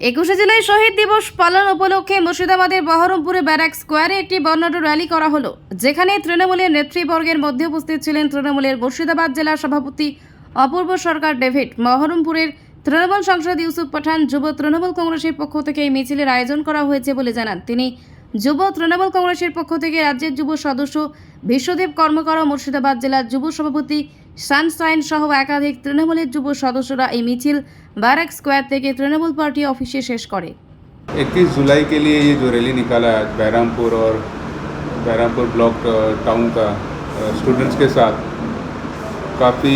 একুশে জুলাই শহীদ দিবস পালন উপলক্ষে মুর্শিদাবাদের বহরমপুরে ব্যারাক স্কোয়ারে একটি বর্ণাঢ্য র্যালি করা হলো, যেখানে তৃণমূলের নেতৃবর্গের মধ্যে উপস্থিত ছিলেন তৃণমূলের মুর্শিদাবাদ জেলা সভাপতি অপূর্ব সরকার ডেভিড, বহরমপুরের তৃণমূল সাংসদ ইউসুফ পাঠান, যুব তৃণমূল কংগ্রেসের পক্ষ থেকে এই মিছিলের আয়োজন করা হয়েছে বলে জানান। তিনি যুব তৃণমূল কংগ্রেসের পক্ষ থেকে রাজ্যের যুব সদস্য বিশ্বদেব কর্মকর মুর্শিদাবাদ জেলার যুব সভাপতি সানসাইন সহ একাধিক তৃণমূলের যুব সদস্যরা এই মিছিল ব্যারাক স্কোয়ার থেকে তৃণমূল পার্টি অফিসে শেষ করে 21 जुलाई के लिए ये जो रैली निकाला है आज बहरामपुर और बहरामपुर ब्लॉक अ, टाउन का स्टूडेंट्स के साथ काफ़ी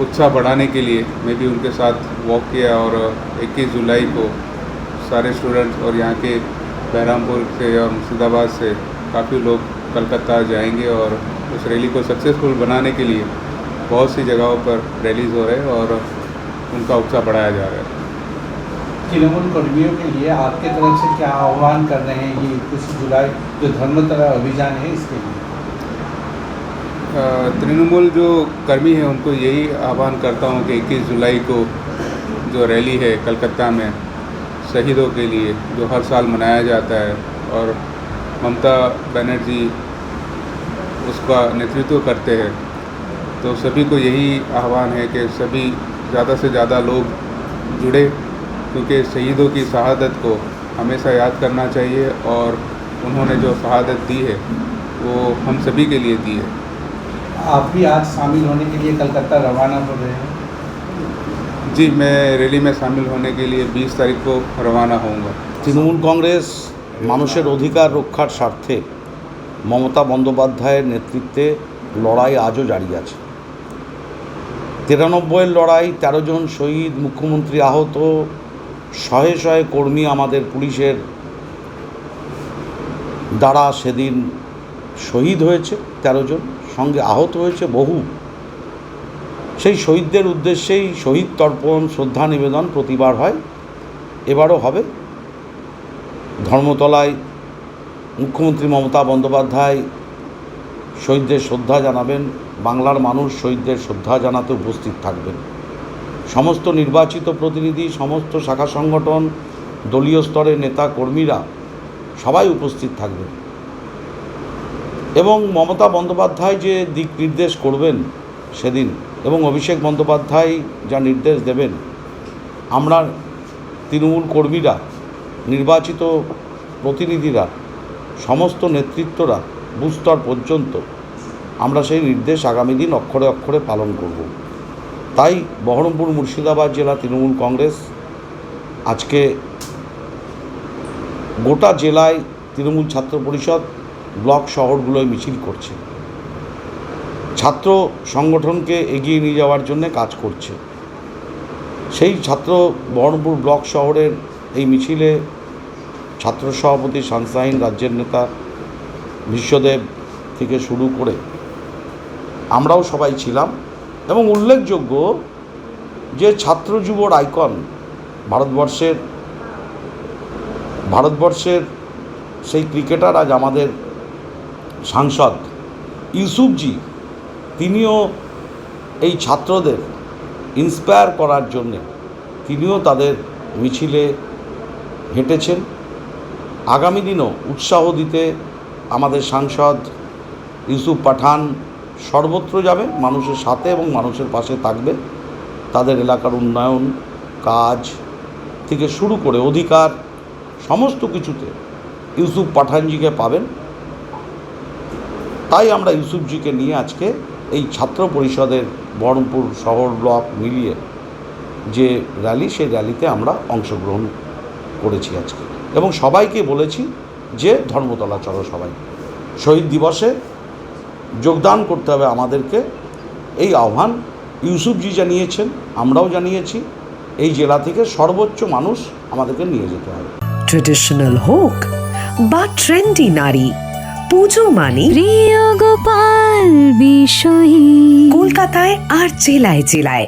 उत्साह बढ़ाने के लिए मैं भी उनके साथ वॉक किया और अ, 21 जुलाई को सारे स्टूडेंट्स और यहाँ के बहरामपुर से और मुर्शिदाबाद से काफ़ी लोग कलकत्ता जाएंगे और उस रैली को सक्सेसफुल बनाने के लिए बहुत सी जगहों पर रैलीज हो रहे हैं और उनका उत्साह बढ़ाया जा रहा है। तृणमूल कर्मियों के लिए आपके तरफ़ से क्या आह्वान कर रहे हैं? ये इक्कीस जुलाई जो धर्मतला अभियान है इसके लिए। तृणमूल जो कर्मी हैं उनको यही आह्वान करता हूँ कि 21 जुलाई को जो रैली है कलकत्ता में शहीदों के लिए जो हर साल मनाया जाता है और ममता बनर्जी उसका नेतृत्व करते हैं तो सभी को यही आह्वान है कि सभी ज़्यादा से ज़्यादा लोग जुड़े क्योंकि शहीदों की शहादत को हमेशा याद करना चाहिए और उन्होंने जो शहादत दी है वो हम सभी के लिए दी है आप भी आज शामिल होने के लिए कलकत्ता रवाना हो रहे हैं जी मैं रैली में शामिल होने के लिए 20 तारीख को रवाना होऊंगा তৃণমূল কংগ্রেস মানুষের অধিকার রক্ষার স্বার্থে মমতা বন্দ্যোপাধ্যায়ের নেতৃত্বে লড়াই আজও জারি আছে। তিরানব্বইয়ের লড়াই, তেরো জন শহীদ, মুখ্যমন্ত্রী আহত, শহে শহে কর্মী আমাদের পুলিশের দ্বারা সেদিন শহীদ হয়েছে তেরো জন, সঙ্গে আহত হয়েছে বহু। সেই শহীদদের উদ্দেশ্যেই শহীদ তর্পণ, শ্রদ্ধা নিবেদন প্রতিবার হয়। এবারও হবে। ধর্মতলায় মুখ্যমন্ত্রী মমতা বন্দ্যোপাধ্যায় শহীদদের শ্রদ্ধা জানাবেন, বাংলার মানুষ শহীদদের শ্রদ্ধা জানাতে উপস্থিত থাকবেন। সমস্ত নির্বাচিত প্রতিনিধি, সমস্ত শাখা সংগঠন, দলীয় স্তরের নেতা কর্মীরা সবাই উপস্থিত থাকবেন। এবং মমতা বন্দ্যোপাধ্যায় যে দিক নির্দেশ করবেন সেদিন, এবং অভিষেক বন্দ্যোপাধ্যায় যা নির্দেশ দেবেন, আমরা তৃণমূল কর্মীরা, নির্বাচিত প্রতিনিধিরা সমস্ত নেতৃত্বরা বুস্তর পর্যন্ত আমরা সেই নির্দেশ আগামী দিন অক্ষরে অক্ষরে পালন করব। তাই বহরমপুর মুর্শিদাবাদ জেলা তৃণমূল কংগ্রেস আজকে গোটা জেলায় তৃণমূল ছাত্র পরিষদ ব্লক শহরগুলোয় মিছিল করছে। ছাত্র সংগঠনকে এগিয়ে নিয়ে যাওয়ার জন্য কাজ করছে। সেই ছাত্র বহরমপুর ব্লক শহরের এই মিছিলে ছাত্র সভাপতি সানসাইন রাজ্যের নেতা বিশ্বদেব থেকে শুরু করে আমরাও সবাই ছিলাম এবং উল্লেখযোগ্য যে ছাত্র যুবর আইকন ভারতবর্ষের ভারতবর্ষের সেই ক্রিকেটার আজ আমাদের সাংসদ ইউসুফজি, তিনিও এই ছাত্রদের ইন্সপায়ার করার জন্যে তিনিও তাদের মিছিলে হেঁটেছেন। আগামী দিনও উৎসাহ দিতে আমাদের সাংসদ ইউসুফ পাঠান সর্বত্র যাবে, মানুষের সাথে এবং মানুষের পাশে থাকবে। তাদের এলাকার উন্নয়ন, কাজ থেকে শুরু করে অধিকার, সমস্ত কিছুতে ইউসুফ পাঠানজিকে পাবেন। তাই আমরা ইউসুফজিকে নিয়ে আজকে এই ছাত্র পরিষদের বহরমপুর শহর ব্লক মিলিয়ে যে র্যালি, সেই র্যালিতে আমরা অংশগ্রহণ করেছি আজকে। এবং সবাইকে বলেছি যে ধর্মতলা চলো সবাই। শহীদ দিবসে যোগদান করতে হবে আমাদেরকে। এই আহ্বান ইউসুফজি জানিয়েছেন আমরাও জানিয়েছি এই জেলা থেকে সর্বোচ্চ মানুষ আমাদেরকে নিয়ে যেতে হবে। ট্রেডিশনাল হোক বা ট্রেন্ডি নারী পুজো মানে প্রিয় গোপাল বিষয়ী। কলকাতায় আর জেলায় জেলায়।